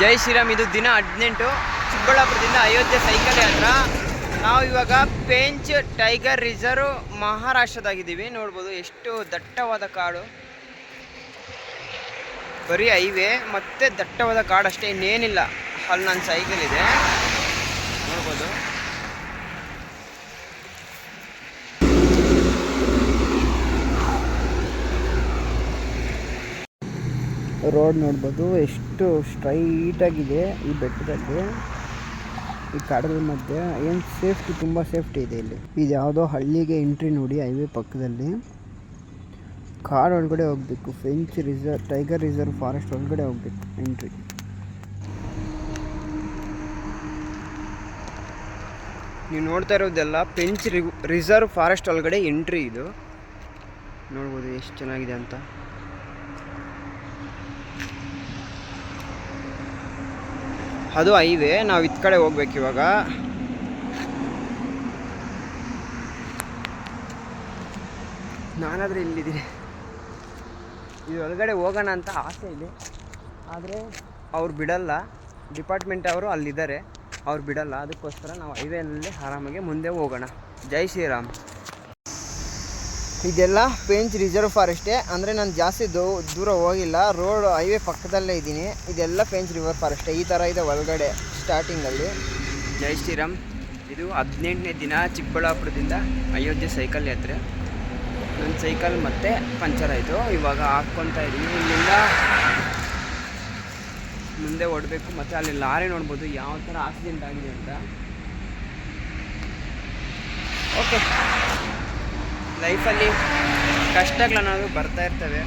ಜೈ ಶ್ರೀರಾಮ್, ಇದು ದಿನ ಹದಿನೆಂಟು, ಚಿಕ್ಕಬಳ್ಳಾಪುರದಿಂದ ಅಯೋಧ್ಯೆ ಸೈಕಲ್ ಯಾತ್ರ. ನಾವು ಇವಾಗ ಪೇಂಚ್ ಟೈಗರ್ ರಿಸರ್ವ್ ಮಹಾರಾಷ್ಟ್ರದಾಗಿದ್ದೀವಿ. ನೋಡ್ಬೋದು ಎಷ್ಟು ದಟ್ಟವಾದ ಕಾಡು. ಬರೀ ಹೈವೇ, ಮತ್ತೆ ದಟ್ಟವಾದ ಕಾಡು ಅಷ್ಟೇ ಇನ್ನೇನಿಲ್ಲ. ಅಲ್ಲಿ ನನ್ನ ಸೈಕಲ್ ಇದೆ. ನೋಡ್ಬೋದು. ರೋಡ್ ನೋಡ್ಬೋದು, ಎಷ್ಟು ಸ್ಟ್ರೈಟಾಗಿದೆ ಈ ಬೆಟ್ಟದಲ್ಲಿ, ಈ ಕಾಡದ ಮಧ್ಯೆ. ಏನು ಸೇಫ್ಟಿ ತುಂಬ ಸೇಫ್ಟಿ ಇದೆ ಇಲ್ಲಿ. ಇದು ಯಾವುದೋ ಹಳ್ಳಿಗೆ ಎಂಟ್ರಿ ನೋಡಿ ಹೈವೇ ಪಕ್ಕದಲ್ಲಿ. ಕಾಡು ಒಳಗಡೆ ಹೋಗ್ಬೇಕು Pench reserve tiger reserve forest ಒಳಗಡೆ ಹೋಗ್ಬೇಕು ಎಂಟ್ರಿ ನೀವು ನೋಡ್ತಾ ಇರೋದೆಲ್ಲ ಪೆಂಚ್ ರಿಸರ್ವ್ ಫಾರೆಸ್ಟ್ ಒಳಗಡೆ ಎಂಟ್ರಿ ಇದು. ನೋಡ್ಬೋದು, ಎಷ್ಟು ಚೆನ್ನಾಗಿದೆ ಅಂತ. ಅದು ಐವೇ ನಾವು ಇತ್ ಕಡೆ ಹೋಗ್ಬೇಕು ಇವಾಗ. ನಾನಾದ್ರೆ ಇಲ್ಲಿದ್ದೀನಿ ಇದು ಒಳಗಡೆ ಹೋಗೋಣ ಅಂತ ಆಸೆ ಇದೆ. ಆದರೆ ಅವ್ರು ಬಿಡಲ್ಲ. ಡಿಪಾರ್ಟ್ಮೆಂಟ್ ಅವರು ಅಲ್ಲಿದ್ದಾರೆ. ಅವ್ರು ಬಿಡಲ್ಲ. ಅದಕ್ಕೋಸ್ಕರ ನಾವು ಹೈವೇನಲ್ಲಿ ಆರಾಮಾಗಿ ಮುಂದೆ ಹೋಗೋಣ. ಜೈ ಶ್ರೀರಾಮ್. ಇದೆಲ್ಲ ಪೇಂಚ್ ರಿಸರ್ವ್ ಫಾರೆಸ್ಟೇ. ಅಂದರೆ ನಾನು ಜಾಸ್ತಿ ದೂ ದೂರ ಹೋಗಿಲ್ಲ. ರೋಡ್ ಹೈವೇ ಪಕ್ಕದಲ್ಲೇ ಇದ್ದೀನಿ. ಇದೆಲ್ಲ ಪೇಂಚ್ ರಿವರ್ ಫಾರೆಸ್ಟೇ. ಈ ಥರ ಇದೆ ಒಳಗಡೆ ಸ್ಟಾರ್ಟಿಂಗಲ್ಲಿ ಜೈ ಶ್ರೀರಾಮ್. ಇದು ಹದಿನೆಂಟನೇ ದಿನ ಚಿಕ್ಕಬಳ್ಳಾಪುರದಿಂದ ಅಯೋಧ್ಯೆ ಸೈಕಲ್ ಯಾತ್ರೆ. ನನ್ನ ಸೈಕಲ್ ಮತ್ತೆ ಪಂಚರ್ ಆಯಿತು. ಇವಾಗ ಹಾಕ್ಕೊತಾ ಇದ್ದೀನಿ. ಇಲ್ಲಿಂದ ಮುಂದೆ ಓಡಬೇಕು. ಮತ್ತು ಅಲ್ಲಿ ಲಾರಿ ನೋಡ್ಬೋದು. ಯಾವ ಥರ ಆಕ್ಸಿಡೆಂಟ್ ಆಗಿದೆ ಅಂತ. ಓಕೆ ಲೈಫಲ್ಲಿ ಕಷ್ಟಗಳನ್ನೋದು ಬರ್ತಾ ಇರ್ತವೆ.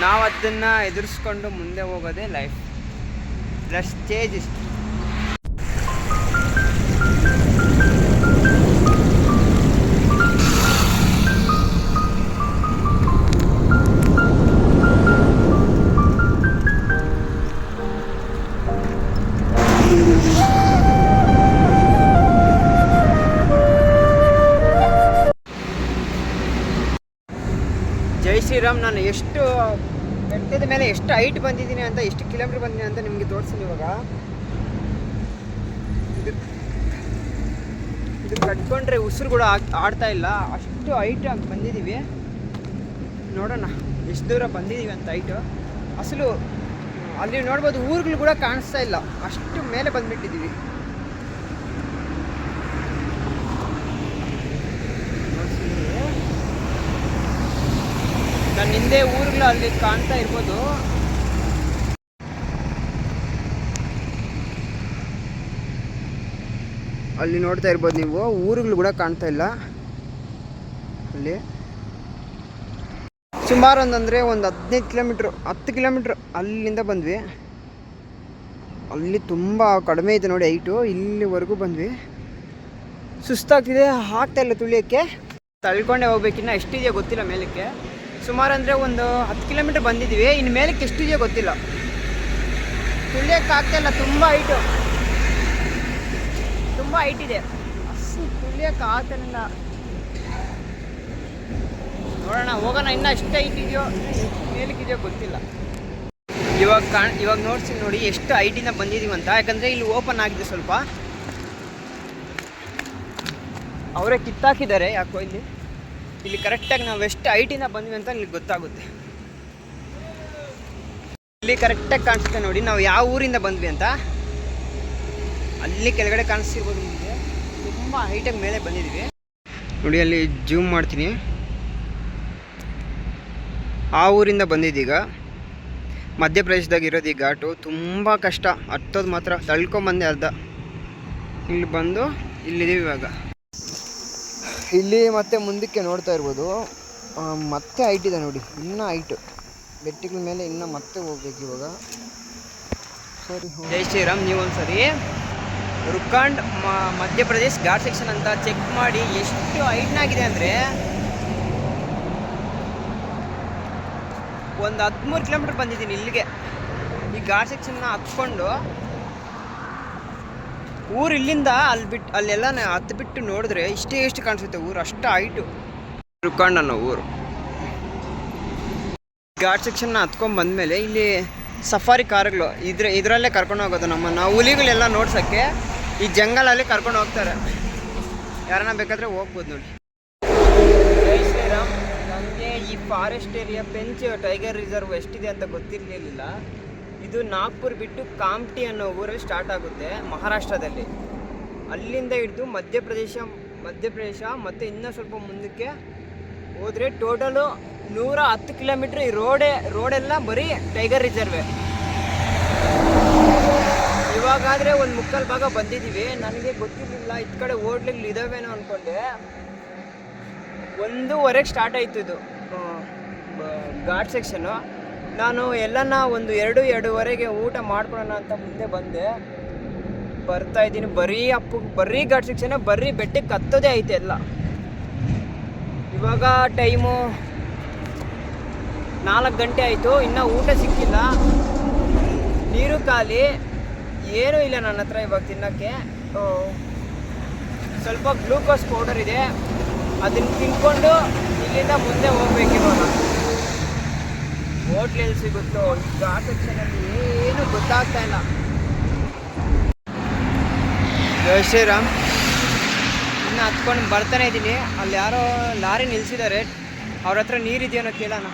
ನಾವು ಅದನ್ನು ಎದುರಿಸ್ಕೊಂಡು ಮುಂದೆ ಹೋಗೋದೇ ಲೈಫ್. ಪ್ಲಸ್ ಚೇಂಜ್ ಇಷ್ಟು ಶ್ರೀರಾಮ್, ನಾನು ಎಷ್ಟು ಬೆಟ್ಟದ ಮೇಲೆ ಎಷ್ಟು ಹೈಟ್ ಬಂದಿದ್ದೀನಿ ಅಂತ, ಎಷ್ಟು ಕಿಲೋಮೀಟರ್ ಬಂದಿದ್ದೀನಿ ಅಂತ ನಿಮಗೆ ತೋರಿಸ್ತೀನಿ ಇವಾಗ. ಇದು ಇದು ಕಟ್ಕೊಂಡ್ರೆ ಉಸಿರು ಕೂಡ ಆಡ್ತಾ ಇಲ್ಲ. ಅಷ್ಟು ಹೈಟ್ ಆಗಿ ಬಂದಿದ್ದೀವಿ ನೋಡೋಣ, ಎಷ್ಟು ದೂರ ಬಂದಿದ್ದೀವಿ ಅಂತ ಹೈಟು ಅಸಲು, ಅಲ್ಲಿ ನೋಡ್ಬೋದು ಊರುಗಳು ಕೂಡ ಕಾಣಿಸ್ತಾ ಇಲ್ಲ. ಅಷ್ಟು ಮೇಲೆ ಬಂದ್ಬಿಟ್ಟಿದ್ದೀವಿ ನನ್ನ ಹಿಂದೆ ಊರುಗಳು ಅಲ್ಲಿ ಕಾಣ್ತಾ ಇರ್ಬೋದು. ಅಲ್ಲಿ ನೋಡ್ತಾ ಇರ್ಬೋದು ನೀವು, ಊರುಗಳು ಕೂಡ ಕಾಣ್ತಾ ಇಲ್ಲ. ಅಲ್ಲಿ. ಸುಮಾರು ಒಂದಂದರೆ ಒಂದು ಹದಿನೈದು ಕಿಲೋಮೀಟ್ರ್, ಹತ್ತು ಕಿಲೋಮೀಟ್ರ್ ಅಲ್ಲಿಂದ ಬಂದ್ವಿ. ಅಲ್ಲಿ ತುಂಬ ಕಡಿಮೆ ಇದೆ ನೋಡಿ ಹೈಟು, ಇಲ್ಲಿವರೆಗೂ ಬಂದ್ವಿ. ಸುಸ್ತಾಗ್ತಿದೆ, ಆಗ್ತಾ ಇಲ್ಲ ತುಳಿಯೋಕ್ಕೆ. ತಳ್ಕೊಂಡೆ ಹೋಗ್ಬೇಕಿನ್ನ ಎಷ್ಟಿದೆಯೋ ಗೊತ್ತಿಲ್ಲ ಮೇಲಕ್ಕೆ. ಸುಮಾರು ಅಂದರೆ ಒಂದು ಹತ್ತು ಕಿಲೋಮೀಟ್ರ್ ಬಂದಿದ್ದೀವಿ. ಇನ್ನು ಮೇಲಕ್ಕೆ ಎಷ್ಟಿದೆಯೋ ಗೊತ್ತಿಲ್ಲ. ತುಳಿಯೋಕ್ಕೆ ಆಗ್ತಾ ಇಲ್ಲ, ತುಂಬ ಹೈಟು ತುಂಬ ಹೈಟ್ ಇದೆ. ಅಷ್ಟು ತುಳಿಯೋಕ್ಕೆ ಆಗ್ತಾನಿಲ್ಲ ನೋಡೋಣ, ಹೋಗೋಣ, ಇನ್ನೂ ಎಷ್ಟು ಇದೆಯೋ ಮೇಲಕ್ಕಿದೆಯೋ ಗೊತ್ತಿಲ್ಲ. ಇವಾಗ ಕಾಣ್, ಇವಾಗ ನೋಡ್ತೀನಿ ನೋಡಿ ಎಷ್ಟು ಹೈಟಿಂದ ಬಂದಿದ್ದೀವಿ ಅಂತ. ಯಾಕಂದರೆ ಇಲ್ಲಿ ಓಪನ್ ಆಗಿದೆ ಸ್ವಲ್ಪ. ಅವರೇ ಕಿತ್ತಾಕಿದ್ದಾರೆ, ಯಾಕೋ ಇಲ್ಲಿ. ಇಲ್ಲಿ ಕರೆಕ್ಟಾಗಿ ನಾವು ಎಷ್ಟು ಹೈಟಿಂದ ಬಂದ್ವಿ ಅಂತ ನಿಮಗೆ ಗೊತ್ತಾಗುತ್ತೆ. ಇಲ್ಲಿ ಕರೆಕ್ಟಾಗಿ ಕಾಣಿಸುತ್ತೆ ನೋಡಿ, ನಾವು ಯಾವ ಊರಿಂದ ಬಂದ್ವಿ ಅಂತ. ಅಲ್ಲಿ ಕೆಳಗಡೆ ಕಾಣಿಸ್ತಿರ್ಬೋದು ನಿಮಗೆ. ತುಂಬ ಹೈಟಾಗಿ ಮೇಲೆ ಬಂದಿದ್ದೀವಿ. ನೋಡಿ, ಅಲ್ಲಿ ಜೂಮ್ ಮಾಡ್ತೀನಿ. ಆ ಊರಿಂದ ಬಂದಿದ್ದೀಗ. ಮಧ್ಯಪ್ರದೇಶದಾಗ ಇರೋದು ಈ ಘಾಟು. ತುಂಬ ಕಷ್ಟ. ಹತ್ತೋದು ಮಾತ್ರ. ತಳ್ಕೊಂಬಂದೆ ಅರ್ಧ. ಇಲ್ಲಿ ಬಂದು ಇಲ್ಲಿದ್ದೀವಿ ಇವಾಗ. ಇಲ್ಲಿ ಮತ್ತೆ ಮುಂದಕ್ಕೆ ನೋಡ್ತಾ ಇರ್ಬೋದು. ಮತ್ತೆ ಹೈಟ್ ಇದೆ ನೋಡಿ. ಇನ್ನೂ ಹೈಟು ಬೆಟ್ಟಗಳ ಮೇಲೆ ಇನ್ನೂ ಮತ್ತೆ ಹೋಗ್ಬೇಕು ಇವಾಗ. ಸರಿ ಜೈ ಶ್ರೀರಾಮ್ ನೀವೊಂದ್ಸರಿ ರುಕ್ಕಾಂಡ್ ಮಧ್ಯಪ್ರದೇಶ್ ಘಾಟ್ ಸೆಕ್ಷನ್ ಅಂತ ಚೆಕ್ ಮಾಡಿ ಎಷ್ಟು ಹೈಟ್ನಾಗಿದೆ ಅಂದರೆ ಒಂದು ಹದಿಮೂರು ಕಿಲೋಮೀಟ್ರ್ ಬಂದಿದ್ದೀನಿ ಇಲ್ಲಿಗೆ. ಈ ಘಾಟ್ ಸೆಕ್ಷನ್ನ ಹತ್ಕೊಂಡು ಊರು ಇಲ್ಲಿಂದ ಅಲ್ಲಿ ಬಿಟ್ಟು ಅಲ್ಲೆಲ್ಲ ಹತ್ತು ಬಿಟ್ಟು ನೋಡಿದ್ರೆ ಇಷ್ಟೇ ಎಷ್ಟು ಕಾಣಿಸುತ್ತೆ ಊರು, ಅಷ್ಟು ಹೈಟು. ರುಖಂಡ್ ನಾವು ಊರು. ಘಾಟ್ ಸೆಕ್ಷನ್ನ ಹತ್ಕೊಂಡು ಬಂದಮೇಲೆ ಇಲ್ಲಿ ಸಫಾರಿ ಕಾರುಗಳು ಇದ್ರ ಇದರಲ್ಲೇ ಕರ್ಕೊಂಡು ಹೋಗೋದು ನಮ್ಮನ್ನು. ಹುಲಿಗಳೆಲ್ಲ ನೋಡ್ಸೋಕ್ಕೆ ಈ ಜಂಗಲಲ್ಲಿ ಕರ್ಕೊಂಡು ಹೋಗ್ತಾರೆ. ಯಾರನ್ನ ಬೇಕಾದ್ರೆ ಹೋಗ್ಬೋದು ನೋಡಿ. ಶ್ರೀರಾಮ್. ನನಗೆ ಈ forest area Pench tiger reserve ಎಷ್ಟಿದೆ ಅಂತ ಗೊತ್ತಿರಲಿಲ್ಲ. ಇದು ನಾಗ್ಪುರ್ ಬಿಟ್ಟು ಕಾಮ್ಟಿ ಅನ್ನೋ ಊರಲ್ಲಿ ಸ್ಟಾರ್ಟ್ ಆಗುತ್ತೆ ಮಹಾರಾಷ್ಟ್ರದಲ್ಲಿ. ಅಲ್ಲಿಂದ ಹಿಡಿದು ಮಧ್ಯಪ್ರದೇಶ ಮಧ್ಯಪ್ರದೇಶ ಮತ್ತು ಇನ್ನೂ ಸ್ವಲ್ಪ ಮುಂದಕ್ಕೆ ಹೋದರೆ ಟೋಟಲು ನೂರ ಹತ್ತು ಕಿಲೋಮೀಟ್ರ್ ಈ ರೋಡೇ ರೋಡೆಲ್ಲ ಬರೀ ಟೈಗರ್ ರಿಸರ್ವೆ ಇವಾಗಾದರೆ ಒಂದು ಮುಕ್ಕಾಲು ಭಾಗ ಬಂದಿದ್ದೀವಿ ನನಗೆ ಗೊತ್ತಿರಲಿಲ್ಲ, ಇದು ಕಡೆ ಹೋಟ್ಲಿಗಳು ಇದಾವೇನೋ ಅಂದ್ಕೊಂಡೆ ಒಂದೂವರೆಗೆ ಸ್ಟಾರ್ಟ್ ಆಯಿತು ಇದು ಘಾಟ್ ಸೆಕ್ಷನ್ನು ನಾನು ಎಲ್ಲನ ಒಂದು ಎರಡು ಎರಡೂವರೆಗೆ ಊಟ ಮಾಡ್ಕೊಳ್ಳೋಣ ಅಂತ ಮುಂದೆ ಬಂದೆ. ಬರ್ತಾ ಇದ್ದೀನಿ. ಬರೀ ಅಪ್ಪು, ಬರೀ ಘಾಟ್ ಶಿಕ್ಷಣ, ಬರೀ ಬೆಟ್ಟಕ್ಕೆ ಹತ್ತೋದೇ ಐತೆ ಎಲ್ಲ. ಇವಾಗ ಟೈಮು ನಾಲ್ಕು ಗಂಟೆ ಆಯಿತು. ಇನ್ನೂ ಊಟ ಸಿಕ್ಕಿಲ್ಲ. ನೀರು ಖಾಲಿ. ಏನೂ ಇಲ್ಲ ನನ್ನ ಹತ್ರ ಇವಾಗ ತಿನ್ನೋಕ್ಕೆ. ಸ್ವಲ್ಪ ಗ್ಲೂಕೋಸ್ ಪೌಡರ್ ಇದೆ. ಅದನ್ನು ತಿನ್ಕೊಂಡು ಇಲ್ಲಿಂದ ಮುಂದೆ ಹೋಗ್ಬೇಕು ಇವಾಗ ಹೋಟ್ಲ್ ಎಲ್ಲಿ ಸಿಗುತ್ತೋ ಈ ಆ ಸೆಕ್ಷನಲ್ಲಿ ಏನು ಗೊತ್ತಾಗ್ತಾ ಇಲ್ಲ. ಜಯ ಶ್ರೀರಾಮ್. ಇನ್ನು ಹತ್ಕೊಂಡು ಬರ್ತಾನೆ ಇದ್ದೀನಿ. ಅಲ್ಲಿ ಯಾರೋ ಲಾರಿ ನಿಲ್ಸಿದ್ದಾರೆ. ಅವ್ರ ಹತ್ರ ನೀರಿದೆಯೋ ಅನ್ನೋ ಕೇಳೋಣ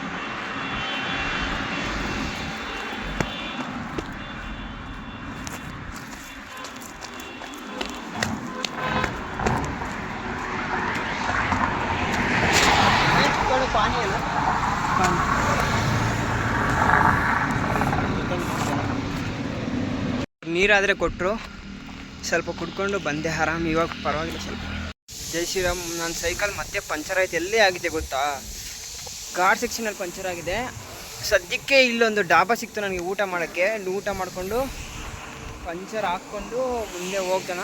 ಪಾನಿ ಅಲ್ಲ ನೀರಾದರೆ ಕೊಟ್ಟರು ಸ್ವಲ್ಪ ಕುಡ್ಕೊಂಡು ಬಂದೆ, ಆರಾಮ್. ಇವಾಗ ಪರವಾಗಿಲ್ಲ ಸ್ವಲ್ಪ. ಜೈ ಶ್ರೀರಾಮ್ ನನ್ನ ಸೈಕಲ್ ಮತ್ತೆ ಪಂಚರ್ ಆಯ್ತು. ಎಲ್ಲೇ ಆಗಿದೆ ಗೊತ್ತಾ? ಗಾಡ್ ಸೆಕ್ಷನಲ್ಲಿ ಪಂಚರ್ ಆಗಿದೆ. ಸದ್ಯಕ್ಕೆ ಇಲ್ಲೊಂದು ಡಾಬಾ ಸಿಕ್ತು ನನಗೆ ಊಟ ಮಾಡೋಕ್ಕೆ. ಊಟ ಮಾಡಿಕೊಂಡು ಪಂಚರ್ ಹಾಕ್ಕೊಂಡು ಮುಂದೆ ಹೋಗ್ತಾನ.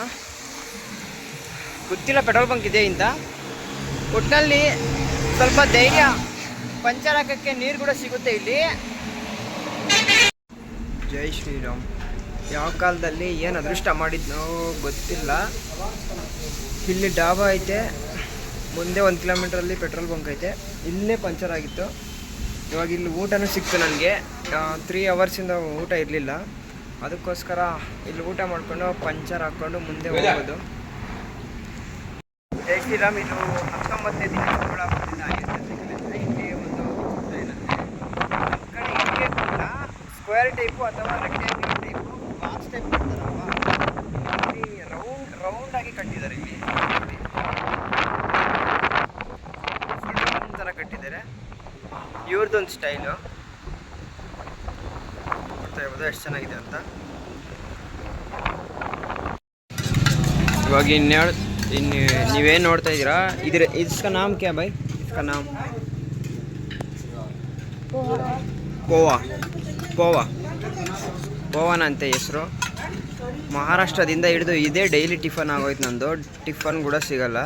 ಗೊತ್ತಿಲ್ಲ, ಪೆಟ್ರೋಲ್ ಬಂಕ್ ಇದೆ ಇಂತ ಒಟ್ಟಿನಲ್ಲಿ ಸ್ವಲ್ಪ ಧೈರ್ಯ, ಪಂಚರ್ ಹಾಕೋಕ್ಕೆ ನೀರು ಕೂಡ ಸಿಗುತ್ತೆ ಇಲ್ಲಿ. ಜೈ ಶ್ರೀರಾಮ್. ಯಾವ ಕಾಲದಲ್ಲಿ ಏನು ಅದೃಷ್ಟ ಮಾಡಿದ್ನೋ ಗೊತ್ತಿಲ್ಲ. ಇಲ್ಲಿ ಡಾಬಾ ಐತೆ. ಮುಂದೆ ಒಂದು ಕಿಲೋಮೀಟ್ರಲ್ಲಿ ಪೆಟ್ರೋಲ್ ಬಂಕ್ ಐತೆ. ಇಲ್ಲೇ ಪಂಚರ್ ಆಗಿತ್ತು. ಇವಾಗ ಇಲ್ಲಿ ಊಟನೂ ಸಿಕ್ತು ನನಗೆ. ತ್ರೀ ಅವರ್ಸಿಂದ ಊಟ ಇರಲಿಲ್ಲ. ಅದಕ್ಕೋಸ್ಕರ ಇಲ್ಲಿ ಊಟ ಮಾಡಿಕೊಂಡು ಪಂಚರ್ ಹಾಕ್ಕೊಂಡು ಮುಂದೆ ಹೋಗೋದು. ಜೈ ಶ್ರೀರಾಮ್ ಇದು ಹತ್ತೊಂಬತ್ತನೇ ದಿನ ಕೂಡ ಆಗಿರುತ್ತೆ ಇಲ್ಲಿ ಒಂದು ಸ್ಕ್ವೇರ್ ಟೈಪು ಅಥವಾ ರೆಕ್ಟ್ಯಾಂಗ್ಯುಲರ್ ಟೈಪು ಬಾಕ್ಸ್ ಟೈಪ್ ಮಾಡ್ತಾರಲ್ವಾ ಇಲ್ಲಿ ರೌಂಡ್ ರೌಂಡ್ ಆಗಿ ಕಟ್ಟಿದ್ದಾರೆ ಇಲ್ಲಿ ಫುಲ್ ರೌಂಡ್ ಥರ ಕಟ್ಟಿದ್ದಾರೆ ಇವ್ರದ್ದೊಂದು ಸ್ಟೈಲು. ನೋಡ್ತಾ ಇರ್ಬೋದು ಎಷ್ಟು ಚೆನ್ನಾಗಿದೆ ಅಂತ. ಇವಾಗ ಇನ್ಯಾರು ಇನ್ನು ನೀವೇನು ನೋಡ್ತಾ ಇದ್ದೀರಾ? ಇದ್ರ ಇಸ್ಕ ನಾಮ್ ಕ್ಯಾ ಬೈ ಇಸ್ಕ ನಾಮ್? ಗೋವಾ ಗೋವಾ ಗೋವಾನ ಅಂತ ಹೆಸರು. ಮಹಾರಾಷ್ಟ್ರದಿಂದ ಹಿಡಿದು ಇದೇ ಡೈಲಿ ಟಿಫನ್ ಆಗೋಯ್ತು ನಂದು. ಟಿಫನ್ ಕೂಡ ಸಿಗಲ್ಲ.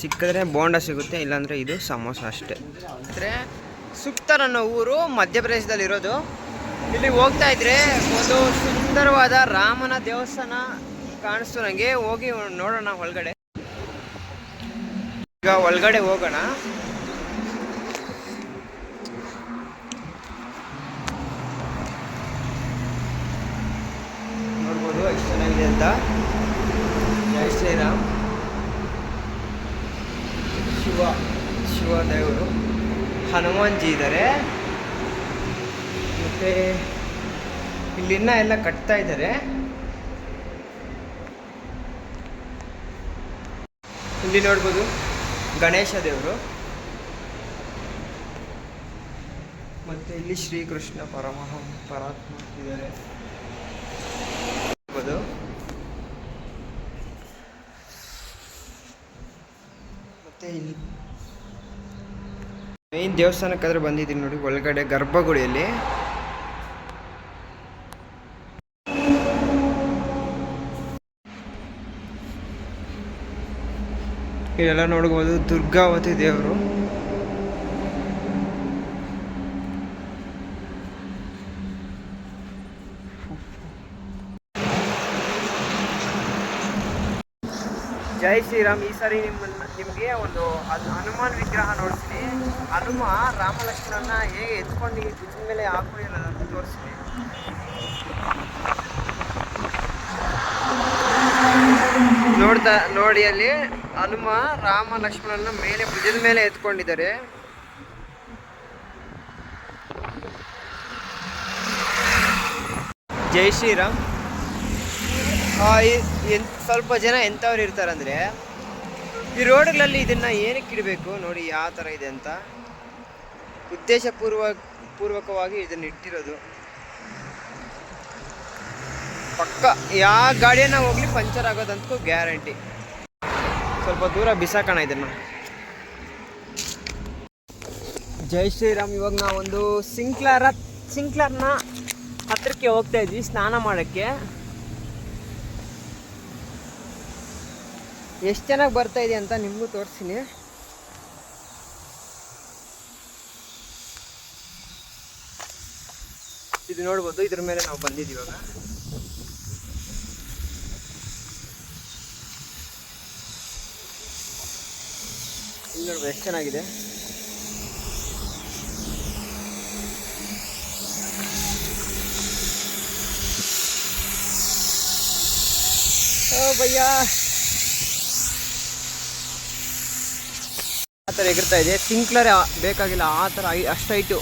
ಸಿಕ್ಕಿದ್ರೆ ಬೋಂಡ ಸಿಗುತ್ತೆ ಇಲ್ಲಾಂದರೆ ಇದು ಸಮೋಸ ಅಷ್ಟೇ. ಅಂದರೆ ಸುಕ್ತರ್ ಅನ್ನೋ ಊರು ಮಧ್ಯಪ್ರದೇಶದಲ್ಲಿ ಇರೋದು ಇಲ್ಲಿ ಹೋಗ್ತಾ ಇದ್ರೆ ಒಂದು ಸುಂದರವಾದ ರಾಮನ ದೇವಸ್ಥಾನ ಕಾಣಿಸ್ತು ನನಗೆ ಹೋಗಿ ನೋಡೋಣ ಒಳಗಡೆ. ಈಗ ಒಳಗಡೆ ಹೋಗೋಣ. ನೋಡ್ಬೋದು ಎಷ್ಟು ಚೆನ್ನಾಗಿದೆ ಅಂತ. ಜೈ ಶ್ರೀರಾಮ್. ಶಿವ ಶಿವ ದೇವರು ಹನುಮಾನ್ಜಿ ಇದ್ದಾರೆ ಮತ್ತೆ ಇಲ್ಲಿನ್ನ ಎಲ್ಲ ಕಟ್ತಾ ಇದ್ದಾರೆ ಇಲ್ಲಿ ನೋಡ್ಬೋದು ಗಣೇಶ ದೇವರು. ಮತ್ತೆ ಇಲ್ಲಿ ಶ್ರೀಕೃಷ್ಣ ಪರಮಹ ಪರಾತ್ಮ ಇದ್ದಾರೆ. ನೋಡ್ಬೋದು. ಮತ್ತೆ ಇಲ್ಲಿ ಮೇನ್ ದೇವಸ್ಥಾನಕ್ಕಾದ್ರೆ ಬಂದಿದ್ದೀನಿ ನೋಡಿ ಒಳಗಡೆ ಗರ್ಭಗುಡಿಯಲ್ಲಿ. ಇಲ್ಲೆಲ್ಲ ನೋಡ್ಬೋದು ದುರ್ಗಾವತಿ ದೇವರು. ಜೈ ಶ್ರೀರಾಮ್ ಈ ಸಾರಿ ನಿಮ್ಮನ್ನು ನಿಮಗೆ ಒಂದು ಅದು ಹನುಮಾನ್ ವಿಗ್ರಹ ನೋಡ್ತೀನಿ. ಹನುಮ ರಾಮಲಕ್ಷ್ಮಣನ ಹೇಗೆ ಎತ್ಕೊಂಡು ಭುಜದ ಮೇಲೆ ಹಾಕೊಂಡಿರೋದನ್ನು ತೋರಿಸ್ತೀನಿ. ನೋಡ್ತಾ ನೋಡಿ ಅಲ್ಲಿ ಹನುಮ ರಾಮ ಲಕ್ಷ್ಮಣನ ಮೇಲೆ ಭುಜದ ಮೇಲೆ ಎತ್ಕೊಂಡಿದ್ದಾರೆ. ಜೈ ಶ್ರೀರಾಮ್. ಹಾಯ್. ಎನ್- ಸ್ವಲ್ಪ ಜನ ಎಂಥವ್ರು ಇರ್ತಾರಂದ್ರೆ ಈ ರೋಡ್ಗಳಲ್ಲಿ ಇದನ್ನು ಏನಕ್ಕೆ ಇಡಬೇಕು ನೋಡಿ ಯಾವ ಥರ ಇದೆ ಅಂತ ಉದ್ದೇಶಪೂರ್ವ, ಪೂರ್ವಕವಾಗಿ ಇದನ್ನು ಇಟ್ಟಿರೋದು. ಪಕ್ಕ ಯಾವ ಗಾಡಿಯನ್ನು ಹೋಗ್ಲಿ ಪಂಚರ್ ಆಗೋದಂತೂ ಗ್ಯಾರಂಟಿ. ಸ್ವಲ್ಪ ದೂರ ಬಿಸಾಕೋಣ ಇದನ್ನು. ಜೈ ಶ್ರೀರಾಮ್, ಇವಾಗ ನಾವೊಂದು ಸಿಂಕ್ಲಾರ, ಸಿಂಕ್ಲರ್ನ ಹತ್ತಿರಕ್ಕೆ ಹೋಗ್ತಾ ಇದ್ವಿ ಸ್ನಾನ ಮಾಡೋಕ್ಕೆ. ಎಷ್ಟು ಚೆನ್ನಾಗಿ ಬರ್ತಾ ಇದೆ ಅಂತ ನಿಮಗೂ ತೋರಿಸ್ತೀನಿ. ಇದು ನೋಡ್ಬೋದು ಇದ್ರ ಮೇಲೆ ನಾವು ಬಂದಿದ್ದೀವಾಗ ಇವಾಗ. ಇಲ್ಲಿ ನೋಡ್ಬೋದು ಎಷ್ಟು ಚೆನ್ನಾಗಿದೆ. ಓ ಭಯ್ಯ ಆ ಥರ ಎಗರ್ತಾ ಇದೆ. ಸಿಂಕ್ಲರ್ ಬೇಕಾಗಿಲ್ಲ ಆ ಥರ ಐ ಅಷ್ಟು ಹೈಟು.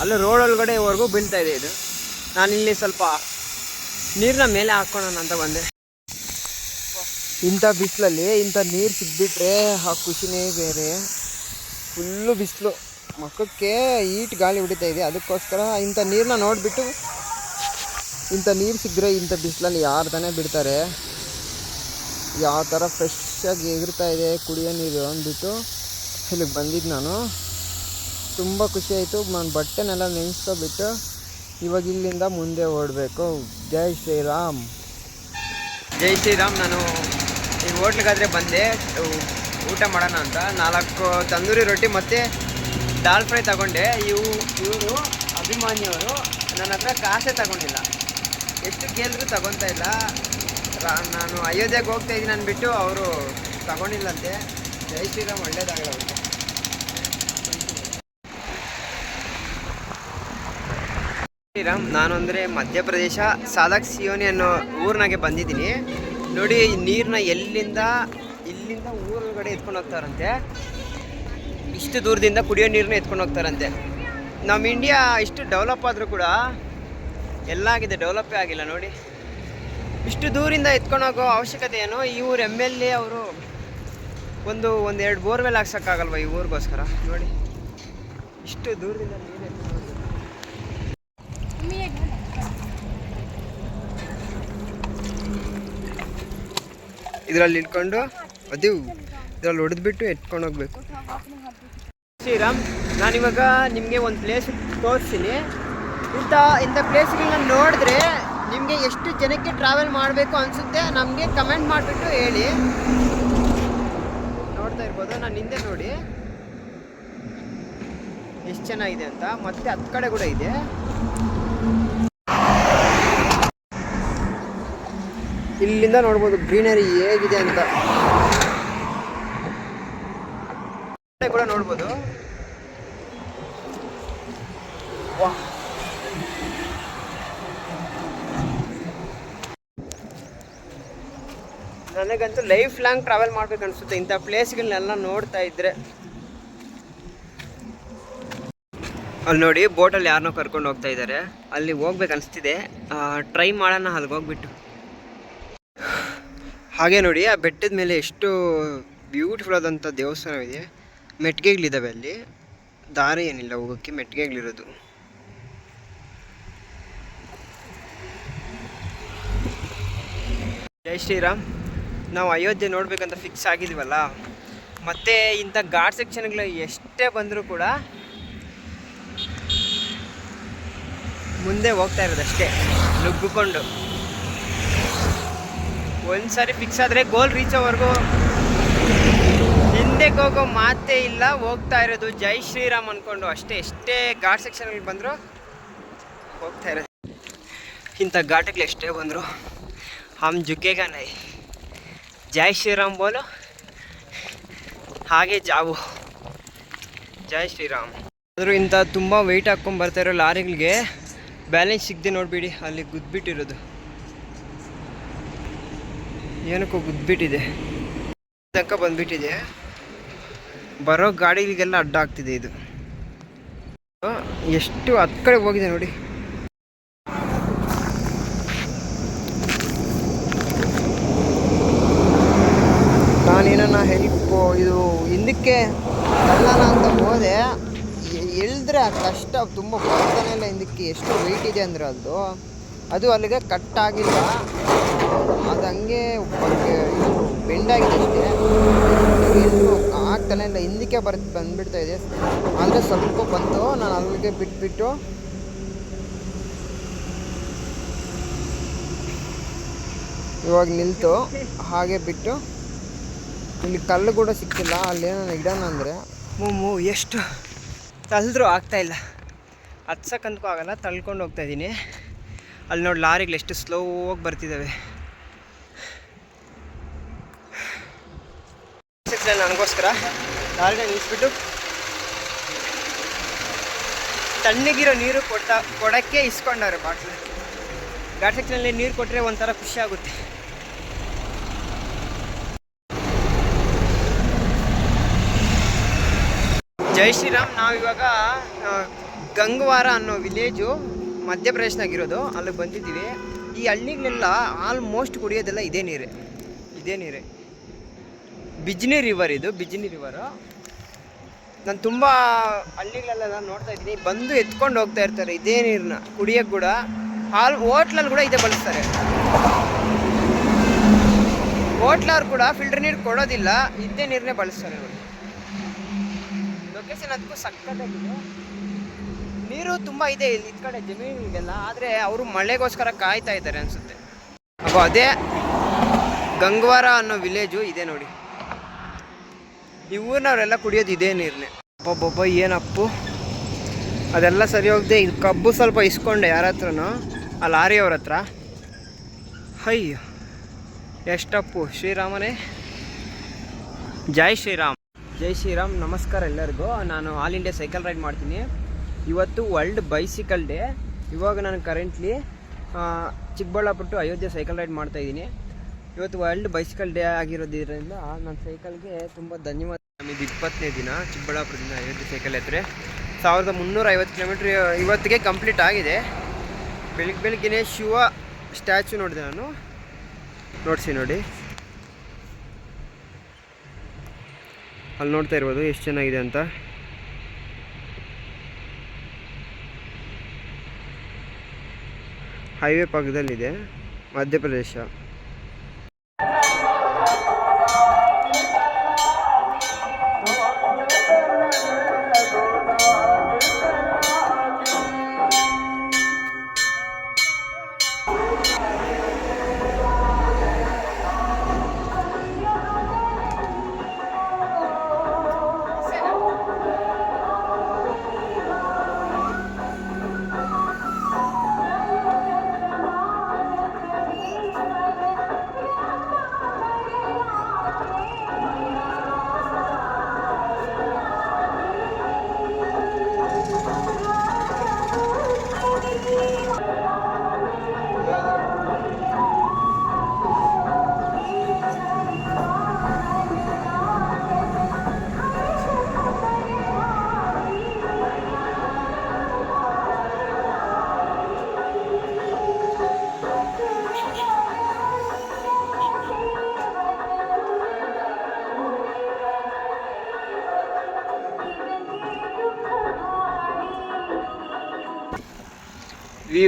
ಅಲ್ಲೂ ರೋಡ್ ಒಳಗಡೆವರೆಗೂ ಬೀಳ್ತಾ ಇದೆ ಇದು. ನಾನಿಲ್ಲಿ ಸ್ವಲ್ಪ ನೀರನ್ನ ಮೇಲೆ ಹಾಕ್ಕೊಳ್ಳೋಣ ಅಂತ ಬಂದೆ. ಇಂಥ ಬಿಸಿಲಲ್ಲಿ ಇಂಥ ನೀರು ಸಿಗ್ಬಿಟ್ರೆ ಆ ಖುಷಿನೇ ಬೇರೆ. ಫುಲ್ಲು ಬಿಸಿಲು. ಮಕ್ಕಕ್ಕೆ ಈಟ್ ಗಾಳಿ ಹೊಡಿತಾ ಇದೆ. ಅದಕ್ಕೋಸ್ಕರ ಇಂಥ ನೀರನ್ನ ನೋಡಿಬಿಟ್ಟು ಇಂಥ ನೀರು ಸಿಕ್ಕರೆ ಇಂಥ ಬಿಸಿಲಲ್ಲಿ ಯಾರು ತಾನೇ ಬಿಡ್ತಾರೆ ಯಾವ ಥರ ಫ್ರೆಶ್ ಆಗಿ ಎಗರ್ತಾ ಇದೆ ಕುಡಿಯೋ ನೀರು ಅಂದ್ಬಿಟ್ಟು. ಇಲ್ಲಿಗೆ ಬಂದಿದ್ದು ನಾನು. ತುಂಬ ಖುಷಿ ಆಯಿತು. ನಾನು ಬಟ್ಟೆನೆಲ್ಲ ನೆನೆಸ್ಕೊಬಿಟ್ಟು ಇವಾಗ ಇಲ್ಲಿಂದ ಮುಂದೆ ಓಡಬೇಕು. ಜೈ ಶ್ರೀರಾಮ್. ಜೈ ಶ್ರೀರಾಮ್. ನಾನು ಈ ಹೋಟ್ಲಿಗಾದರೆ ಬಂದೆ. ಊಟ ಮಾಡೋಣ ಅಂತ. ನಾಲ್ಕು ತಂದೂರಿ ರೊಟ್ಟಿ ಮತ್ತು ದಾಲ್ ಫ್ರೈ ತಗೊಂಡೆ. ಇವು ಇವರು ಅಭಿಮಾನಿಯವರು. ನನ್ನ ಹತ್ರ ಕಾಸೆ ತಗೊಂಡಿಲ್ಲ. ಎಷ್ಟು ಕೇಳಿದ್ರು ತಗೊತಾ ಇಲ್ಲ. ನಾನು ಅಯೋಧ್ಯೆಗೆ ಹೋಗ್ತಾ ಇದ್ದೀನಿ ಅಂದ್ಬಿಟ್ಟು ಅವರು ತಗೊಂಡಿಲ್ಲಂತೆ. ಜೈ ಶ್ರೀರಾಮ್ ಒಳ್ಳೇದಾಗಲ್ಲ ಶ್ರೀರಾಮ್ ನಾನು ಅಂದರೆ ಮಧ್ಯಪ್ರದೇಶ, ಸಾಲಕ್ ಸಿಯೋನಿ ಅನ್ನೋ ಊರಿನಾಗೆ ಬಂದಿದ್ದೀನಿ. ನೋಡಿ ನೀರನ್ನ ಎಲ್ಲಿಂದ, ಇಲ್ಲಿಂದ ಊರೊಳಗಡೆ ಎತ್ಕೊಂಡು ಹೋಗ್ತಾರಂತೆ. ಇಷ್ಟು ದೂರದಿಂದ ಕುಡಿಯೋ ನೀರನ್ನ ಎತ್ಕೊಂಡು ಹೋಗ್ತಾರಂತೆ. ನಮ್ಮ ಇಂಡಿಯಾ ಇಷ್ಟು ಡೆವಲಪ್ ಆದರೂ ಕೂಡ ಎಲ್ಲ ಆಗಿದೆ ಡೆವಲಪೇ ಆಗಿಲ್ಲ, ನೋಡಿ. ಇಷ್ಟು ದೂರಿಂದ ಎತ್ಕೊಂಡು ಹೋಗೋ ಅವಶ್ಯಕತೆ ಏನು? ಈ ಊರು ಎಂ ಎಲ್ ಎ ಅವರು ಒಂದು ಒಂದು ಎರಡು ಬೋರ್ವೆಲ್ ಹಾಕ್ಸೋಕ್ಕಾಗಲ್ವ ಈ ಊರಿಗೋಸ್ಕರ? ನೋಡಿ. ಇಷ್ಟು ದೂರದಿಂದ ನೀರು ಇದರಲ್ಲಿ ಇಟ್ಕೊಂಡು, ಅದು, ಇದರಲ್ಲಿ ಹೊಡೆದ್ಬಿಟ್ಟು ಎತ್ಕೊಂಡು ಹೋಗ್ಬೇಕು. ಶ್ರೀರಾಮ್, ನಾನಿವಾಗ ನಿಮಗೆ ಒಂದು ಪ್ಲೇಸ್ ತೋರಿಸ್ತೀನಿ. ಇಂಥ ಇಂಥ ಪ್ಲೇಸ್ಗಳನ್ನ ನೋಡಿದ್ರೆ ನಿಮಗೆ ಎಷ್ಟು ಜನಕ್ಕೆ ಟ್ರಾವೆಲ್ ಮಾಡಬೇಕು ಅನಿಸುತ್ತೆ ನಮಗೆ ಕಮೆಂಟ್ ಮಾಡಿಬಿಟ್ಟು ಹೇಳಿ. ನೋಡ್ತಾ ಇರ್ಬೋದು. ನಾನು ಹಿಂದೆ ನೋಡಿ. ಎಷ್ಟು ಚೆನ್ನಾಗಿದೆ ಅಂತ. ಮತ್ತೆ ಹತ್ತು ಕಡೆ ಕೂಡ ಇದೆ. ಇಲ್ಲಿಂದ ನೋಡ್ಬೋದು ಗ್ರೀನರಿ ಹೇಗಿದೆ ಅಂತ. ಕಡೆ ನೋಡ್ಬೋದು. ನನಗಂತೂ ಲೈಫ್ ಲಾಂಗ್ ಟ್ರಾವೆಲ್ ಮಾಡ್ಬೇಕು ಅನ್ಸುತ್ತೆ. ಇಂಥ ಪ್ಲೇಸ್ಗಳನ್ನೆಲ್ಲ ನೋಡ್ತಾ ಇದ್ರೆ. ಅಲ್ಲಿ ನೋಡಿ ಬೋಟಲ್ಲಿ ಯಾರನ್ನೋ ಕರ್ಕೊಂಡು ಹೋಗ್ತಾ ಇದ್ದಾರೆ ಅಲ್ಲಿ ಹೋಗ್ಬೇಕು ಅನಿಸ್ತಿದೆ. ಟ್ರೈ ಮಾಡೋಣ, ಅಲ್ಲಿಗೆ ಹೋಗ್ಬಿಟ್ಟು. ಹಾಗೆ ನೋಡಿ, ಆ ಬೆಟ್ಟದ ಮೇಲೆ ಎಷ್ಟು ಬ್ಯೂಟಿಫುಲ್ ಆದಂಥ ದೇವಸ್ಥಾನ ಇದೆ. ಮೆಟ್ಟಿಗೆಗಳಿದ್ದಾವೆ ಅಲ್ಲಿ. ದಾರಿ ಏನಿಲ್ಲ ಹೋಗೋಕ್ಕೆ ಮೆಟ್ಟಿಗೆಗಳಿರೋದು ಜೈ ಶ್ರೀರಾಮ್. ನಾವು ಅಯೋಧ್ಯೆ ನೋಡಬೇಕಂತ ಫಿಕ್ಸ್ ಆಗಿದ್ದೀವಲ್ಲ ಮತ್ತೆ ಇಂಥ ಘಾಟ್ ಸೆಕ್ಷನ್ಗಳು ಎಷ್ಟೇ ಬಂದರೂ ಕೂಡ ಮುಂದೆ ಹೋಗ್ತಾ ಇರೋದು ಅಷ್ಟೇ ನುಗ್ಗಿಕೊಂಡು. ಒಂದ್ಸರಿ ಫಿಕ್ಸ್ ಆದರೆ ಗೋಲ್ ರೀಚ್ ಆಗೋವರೆಗೂ ಹಿಂದೆಗೆ ಹೋಗೋ ಮಾತೇ ಇಲ್ಲ, ಹೋಗ್ತಾ ಇರೋದು ಜೈ ಶ್ರೀರಾಮ್ ಅಂದ್ಕೊಂಡು ಅಷ್ಟೇ, ಎಷ್ಟೇ ಘಾಟ್ ಸೆಕ್ಷನ್ಗಳು ಬಂದರು ಹೋಗ್ತಾ ಇರೋದು. ಇಂಥ ಘಾಟಗಳು ಎಷ್ಟೇ ಬಂದರು, ಹಮ್ ಜುಕೇಗ ನೈ ಜೈ ಶ್ರೀರಾಮ್ ಬೋಲು. ಹಾಗೆ ಜಾವು. ಜೈ ಶ್ರೀರಾಮ್. ಆದರೂ ಇಂಥ ತುಂಬ ವೆಯ್ಟ್ ಹಾಕ್ಕೊಂಡು ಬರ್ತಾ ಇರೋ ಲಾರಿಗಳಿಗೆ ಬ್ಯಾಲೆನ್ಸ್ ಸಿಗದೆ ನೋಡಿಬಿಡಿ, ಅಲ್ಲಿ ಗುದ್ಬಿಟ್ಟಿರೋದು. ಏನಕ್ಕೂ ಗುದ್ಬಿಟ್ಟಿದೆ. ತನಕ ಬಂದ್ಬಿಟ್ಟಿದೆ. ಬರೋ ಗಾಡಿಗಳಿಗೆಲ್ಲ ಅಡ್ಡ ಆಗ್ತಿದೆ ಇದು. ಎಷ್ಟು ಹತ್ತು ಕಡೆ ಹೋಗಿದೆ ನೋಡಿ. ಇದು ಹಿಂದಕ್ಕೆ ತಳ್ಳೋಣ ಅಂತ ಹೋದೆ. ಎಳಿದ್ರೆ ಕಷ್ಟ, ತುಂಬ ಬರ್ತಾನೆ ಇಲ್ಲ ಹಿಂದಕ್ಕೆ ಎಷ್ಟು ವೆಯ್ಟ್ ಇದೆ ಅಂದರೆ ಅದು ಅದು ಅಲ್ಲಿಗೆ ಕಟ್ ಆಗಿಲ್ಲ. ಅದು ಹಂಗೆ ಇದು ಬೆಂಡ್ ಆಗಿದೆ ಅಷ್ಟೇ. ಎಲ್ಲೂ ಆಗ್ತಾನೆ ಇಲ್ಲ. ಹಿಂದಕ್ಕೆ ಬರ್, ಬಂದುಬಿಡ್ತಾ ಇದೆ. ಅಂದರೆ ಸ್ವಲ್ಪ ಬಂತು. ನಾನು ಅಲ್ಲಿಗೆ ಬಿಟ್ಬಿಟ್ಟು ಇವಾಗ ನಿಲ್ತು. ಹಾಗೆ ಬಿಟ್ಟು ಇಲ್ಲಿ ಕಲ್ಲು ಕೂಡ ಸಿಕ್ಕಿಲ್ಲ ಅಲ್ಲೇನೋ ಇಡೋಣ ಅಂದರೆ? ಮೂ ಎಷ್ಟು? ತಲ್ದ್ರೂ ಆಗ್ತಾ ಇಲ್ಲ. ಹತ್ಸಕ್ಕಂತೂ ಆಗಲ್ಲ, ತಳ್ಕೊಂಡು ಹೋಗ್ತಾ ಇದ್ದೀನಿ. ಅಲ್ಲಿ ನೋಡಿ ಲಾರಿಗಳು ಎಷ್ಟು ಸ್ಲೋವಾಗಿ ಬರ್ತಿದ್ದಾವೆ ನನಗೋಸ್ಕರ. ಲಾರಿನ ನಿಲ್ಲಿಸ್ಬಿಟ್ಟು ತಣ್ಣಗಿರೋ ನೀರು ಕೊಡ್ತಾ ಕೊಡೋಕ್ಕೆ ಇಸ್ಕೊಂಡವ್ರೆ ಬಾಟ್ಲು. ಘಾಟ್ ಸೆಕ್ಷನಲ್ಲಿ ನೀರು ಕೊಟ್ಟರೆ ಒಂಥರ ಖುಷಿ ಆಗುತ್ತೆ. ಜೈ ಶ್ರೀರಾಮ್, ನಾವಿವಾಗ ಗಂಗವಾರ ಅನ್ನೋ ವಿಲೇಜು ಮಧ್ಯಪ್ರದೇಶನಾಗಿರೋದು ಅಲ್ಲಿಗೆ ಬಂದಿದ್ದೀವಿ. ಈ ಹಳ್ಳಿಗಳೆಲ್ಲ ಆಲ್ಮೋಸ್ಟ್ ಕುಡಿಯೋದೆಲ್ಲ ಇದೇ ನೀರೇ ಇದೇ ನೀರೇ. ಬಿಜ್ನಿ ರಿವರ್ ಇದು, ಬಿಜ್ನಿ ರಿವರು ನಾನು ತುಂಬ ಹಳ್ಳಿಗಳೆಲ್ಲ ನೋಡ್ತಾ ಇದ್ದೀನಿ. ಬಂದು ಎತ್ಕೊಂಡು ಹೋಗ್ತಾ ಇರ್ತಾರೆ ಇದೇ ನೀರನ್ನ ಕುಡಿಯೋಕ್ಕೆ ಕೂಡ. ಹಾಲ್ ಹೋಟ್ಲಲ್ಲಿ ಕೂಡ ಇದೇ ಬಳಸ್ತಾರೆ. ಹೋಟ್ಲವ್ರು ಕೂಡ ಫಿಲ್ಟರ್ ನೀರು ಕೊಡೋದಿಲ್ಲ, ಇದೇ ನೀರನ್ನೇ ಬಳಸ್ತಾರೆ ನೋಡಿ ಲೊಕೇಶನ್ ಅದಕ್ಕೂ ಸಕ್ಕತ್ತಾಗಿದೆ. ನೀರು ತುಂಬ ಇದೆ ಇಲ್ಲಿ ಈ ಕಡೆ ಜಮೀನಿಗೆಲ್ಲ, ಆದರೆ ಅವರು ಮಳೆಗೋಸ್ಕರ ಕಾಯ್ತಾ ಇದ್ದಾರೆ ಅನಿಸುತ್ತೆ. ಅಪ್ಪ ಅದೇ ಗಂಗವಾರ ಅನ್ನೋ ವಿಲೇಜು ಇದೆ ನೋಡಿ. ಈ ಊರಿನವರೆಲ್ಲ ಕುಡಿಯೋದು ಇದೇ ನೀರನ್ನೇ ಒಬ್ಬೊಬ್ಬ ಏನಪ್ಪು? ಅದೆಲ್ಲ ಸರಿ ಹೋಗದೆ, ಇದು ಕಬ್ಬು ಸ್ವಲ್ಪ ಇಸ್ಕೊಂಡೆ ಯಾರ ಹತ್ರನೂ, ಆ ಲಾರಿಯವ್ರ ಹತ್ರ. ಅಯ್ಯೋ, ಎಷ್ಟಪ್ಪು ಶ್ರೀರಾಮನೇ. ಜೈ ಶ್ರೀರಾಮ್. ಜೈ ಶ್ರೀರಾಮ್, ನಮಸ್ಕಾರ ಎಲ್ಲರಿಗೂ. ನಾನು ಆಲ್ ಇಂಡಿಯಾ ಸೈಕಲ್ ರೈಡ್ ಮಾಡ್ತೀನಿ. ಇವತ್ತು ವರ್ಲ್ಡ್ ಬೈಸಿಕಲ್ ಡೇ ಇವಾಗ ನಾನು currently Chikkaballapura to Ayodhya cycle ride ಮಾಡ್ತಾ ಇದ್ದೀನಿ. ಇವತ್ತು ವರ್ಲ್ಡ್ ಬೈಸಿಕಲ್ ಡೇ ಆಗಿರೋದ್ರಿಂದ ನನ್ನ ಸೈಕಲ್ಗೆ ತುಂಬ ಧನ್ಯವಾದ. ನಮಗೆ ಇಪ್ಪತ್ತನೇ ದಿನ ಚಿಕ್ಕಬಳ್ಳಾಪುರದಿಂದ ಅಯೋಧ್ಯೆ ಸೈಕಲ್ ಎತ್ತರೆ ಸಾವಿರದ ಮುನ್ನೂರ ಐವತ್ತು ಕಿಲೋಮೀಟ್ರ್ ಇವತ್ತಿಗೆ ಕಂಪ್ಲೀಟ್ ಆಗಿದೆ. ಬೆಳಗ್ಗೆ ಬೆಳಗ್ಗೆನೇ ಶಿವ ಸ್ಟ್ಯಾಚು ನೋಡಿದೆ ನಾನು. ನೋಡಿಸಿ ನೋಡಿ. ಅಲ್ಲಿ ನೋಡ್ತಾ ಇರ್ಬೋದು ಎಷ್ಟು ಚೆನ್ನಾಗಿದೆ ಅಂತ. ಹೈವೇ ಪಕ್ಕದಲ್ಲಿದೆ ಮಧ್ಯಪ್ರದೇಶ.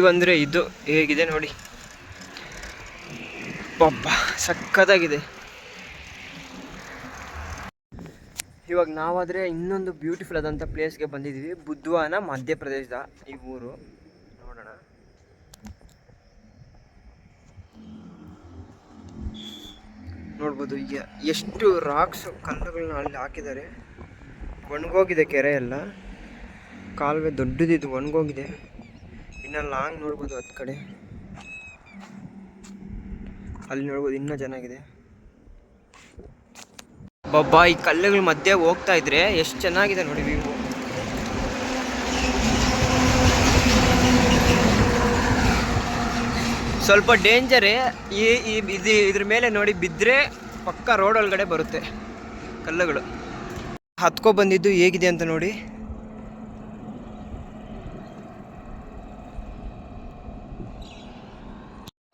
ವ್ಯೂ ಇದು ಹೇಗಿದೆ ನೋಡಿ. ಪಪ್ಪ ಸಕ್ಕತ್ತಾಗಿದೆ ಇವಾಗ ನಾವಾದರೆ ಇನ್ನೊಂದು ಬ್ಯೂಟಿಫುಲ್ ಆದಂಥ ಪ್ಲೇಸ್ಗೆ ಬಂದಿದ್ದೀವಿ. ಬುದ್ವಾನ ಮಧ್ಯಪ್ರದೇಶದ ಈ ಊರು. ನೋಡೋಣ. ನೋಡ್ಬೋದು ಎಷ್ಟು ರಾಕ್ಸ್ ಕಲ್ಲುಗಳನ್ನ ಅಲ್ಲಿ ಹಾಕಿದ್ದಾರೆ. ಒಣಗೋಗಿದೆ ಕೆರೆ ಎಲ್ಲ. ಕಾಲುವೆ ದೊಡ್ಡದಿದ್ದು ಒಣಗೋಗಿದೆ. ಇನ್ನು ಲಾಂಗ್ ನೋಡ್ಬೋದು ಹತ್ತು ಕಡೆ. ಅಲ್ಲಿ ನೋಡ್ಬೋದು ಇನ್ನೂ ಚೆನ್ನಾಗಿದೆ. ಬಬ್ಬಾ, ಈ ಕಲ್ಲುಗಳ ಮಧ್ಯೆ ಹೋಗ್ತಾ ಇದ್ರೆ ಎಷ್ಟು ಚೆನ್ನಾಗಿದೆ ನೋಡಿ ವ್ಯೂ ಸ್ವಲ್ಪ ಡೇಂಜರೇ ಈ, ಈ- ಇದು, ಇದ್ರ ಮೇಲೆ ನೋಡಿ ಬಿದ್ದರೆ ಪಕ್ಕ ರೋಡ್ ಒಳಗಡೆ ಬರುತ್ತೆ ಕಲ್ಲುಗಳು. ಹತ್ಕೊ ಬಂದಿದ್ದು ಹೇಗಿದೆ ಅಂತ ನೋಡಿ.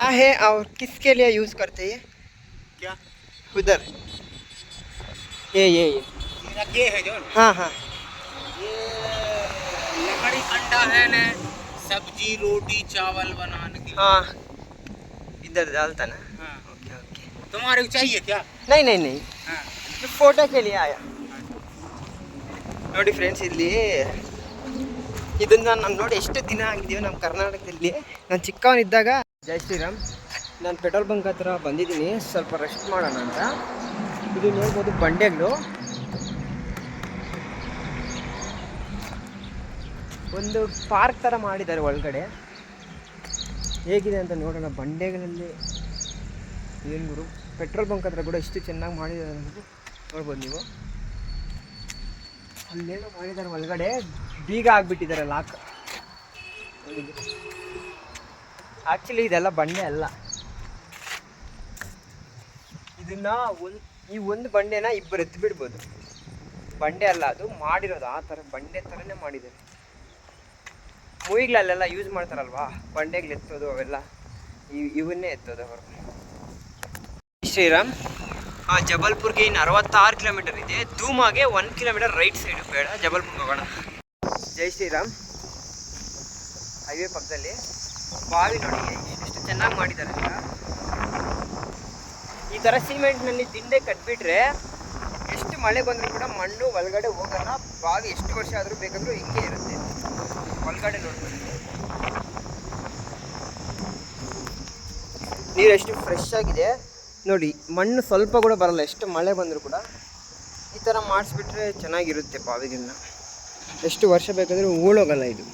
क्या है और किसके लिए यूज़ करते हैं क्या उधर ये ये ये मेरा ये है जो हाँ हाँ ये लकड़ी अंडा है ना सब्जी रोटी चावल बनाने के लिए हाँ इधर डालता ना हाँ। ओके ओके तुम्हारे को चाहिए क्या नहीं नहीं नहीं हाँ ಫೋಟೋ ಕೇಳಿ ಆಯ ನೋಡಿ ಫ್ರೆಂಡ್ಸ್ ಇಲ್ಲಿ ಇದನ್ನ ನಾನು ನೋಡಿ ಎಷ್ಟು ದಿನ ಆಗಿದೆಯೋ ನಮ್ಮ ಕರ್ನಾಟಕದಲ್ಲಿ ನಾನು ಚಿಕ್ಕವನಿದ್ದಾಗ ಜೈ ಶ್ರೀರಾಮ್. ನಾನು ಪೆಟ್ರೋಲ್ ಬಂಕ್ ಹತ್ರ ಬಂದಿದ್ದೀನಿ. ಸ್ವಲ್ಪ ರೆಸ್ಟ್ ಮಾಡೋಣ ಅಂತ. ಇದು ನೋಡ್ಬೋದು ಬಂಡೆಗಳು. ಒಂದು ಪಾರ್ಕ್ ಥರ ಮಾಡಿದ್ದಾರೆ ಒಳಗಡೆ. ಹೇಗಿದೆ ಅಂತ ನೋಡೋಣ. ಬಂಡೆಗಳಲ್ಲಿ ಏನು ಗುರು? ಪೆಟ್ರೋಲ್ ಬಂಕ್ ಹತ್ರ ಕೂಡ ಇಷ್ಟು ಚೆನ್ನಾಗಿ ಮಾಡಿದ್ದಾರೆ ಅನ್ನೋದು ನೋಡ್ಬೋದು ನೀವು. ಅಲ್ಲೇನೋ ಮಾಡಿದ್ದಾರೆ ಒಳಗಡೆ. ಬೀಗ ಆಗಿಬಿಟ್ಟಿದ್ದಾರೆ ಲಾಕ್ ಆ್ಯಕ್ಚುಲಿ ಇದೆಲ್ಲ ಬಂಡೆ ಅಲ್ಲ. ಇದನ್ನ ಒಂದು, ಈ ಒಂದು ಬಂಡೆನ ಇಬ್ಬರು ಎತ್ತು ಬಿಡ್ಬೋದು ಬಂಡೆ ಅಲ್ಲ ಅದು, ಮಾಡಿರೋದು ಆ ಥರ, ಬಂಡೆ ಥರನೇ ಮಾಡಿದ್ದಾರೆ. ಮೂವಿಗಳಲ್ಲೆಲ್ಲ ಯೂಸ್ ಮಾಡ್ತಾರಲ್ವಾ? ಬಂಡೆಗಳು ಎತ್ತೋದು ಅವೆಲ್ಲ. ಇವ್- ಇವನ್ನೇ ಎತ್ತೋದು ಅವರು. ಶ್ರೀರಾಮ್, ಆ ಜಬಲ್ಪುರ್ಗೆ ಇನ್ನು ಅರವತ್ತಾರು ಕಿಲೋಮೀಟರ್ ಇದೆ. ಧೂಮಾಗೆ ಒನ್ ಕಿಲೋಮೀಟರ್ ರೈಟ್ ಸೈಡು ಬೇಡ, ಜಬಲ್ಪುರ್ಗೆ ಹೋಗೋಣ. ಜೈ ಶ್ರೀರಾಮ್. ಹೈವೇ ಪಕ್ಕದಲ್ಲಿ. ಬಾವಿ ನೋಡಿ, ಎಷ್ಟು ಚೆನ್ನಾಗಿ ಮಾಡಿದ್ದಾರೆ ಈ ಥರ ಸಿಮೆಂಟ್ನಲ್ಲಿ ದಿಂಡೆ ಕಟ್ಬಿಟ್ರೆ ಎಷ್ಟು ಮಳೆ ಬಂದರೂ ಕೂಡ ಮಣ್ಣು ಒಳಗಡೆ ಹೋಗಲ್ಲ ಬಾವಿ ಎಷ್ಟು ವರ್ಷ ಆದರೂ ಬೇಕಾದರೂ ಹಿಂಗೆ ಇರುತ್ತೆ. ಒಳಗಡೆ ನೋಡ್ಬೋದು. ನೀರು ಎಷ್ಟು ಫ್ರೆಶ್ ಆಗಿದೆ. ನೋಡಿ, ಮಣ್ಣು ಸ್ವಲ್ಪ ಕೂಡ ಬರಲ್ಲ, ಎಷ್ಟು ಮಳೆ ಬಂದರೂ ಕೂಡ. ಈ ಥರ ಮಾಡಿಸ್ಬಿಟ್ರೆ ಚೆನ್ನಾಗಿರುತ್ತೆ ಬಾವಿಗಳನ್ನ. ಎಷ್ಟು ವರ್ಷ ಬೇಕಾದರೂ ಹೂಳೋಗಲ್ಲ ಇದು.